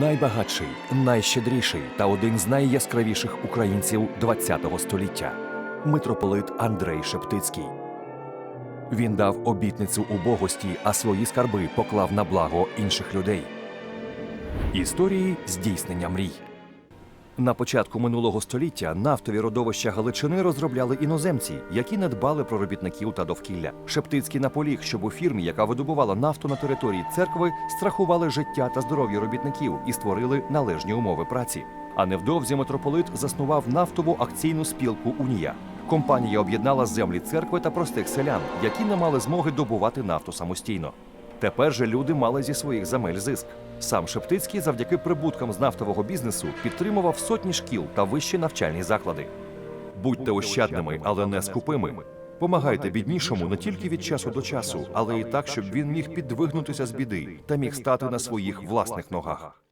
найбагатший, найщедріший та один з найяскравіших українців ХХ століття митрополит Андрей Шептицький. Він дав обітницю убогості, а свої скарби поклав на благо інших людей. Історії здійснення мрій. На початку минулого століття нафтові родовища Галичини розробляли іноземці, які не дбали про робітників та довкілля. Шептицький наполіг, щоб у фірмі, яка видобувала нафту на території церкви, страхували життя та здоров'я робітників і створили належні умови праці. А невдовзі митрополит заснував нафтову акційну спілку Унія. Компанія об'єднала землі церкви та простих селян, які не мали змоги добувати нафту самостійно. Тепер же люди мали зі своїх земель зиск. Сам Шептицький завдяки прибуткам з нафтового бізнесу підтримував сотні шкіл та вищі навчальні заклади. Будьте ощадними, але не скупими. Помагайте біднішому не тільки від часу до часу, але й так, щоб він міг підвигнутися з біди та міг стати на своїх власних ногах.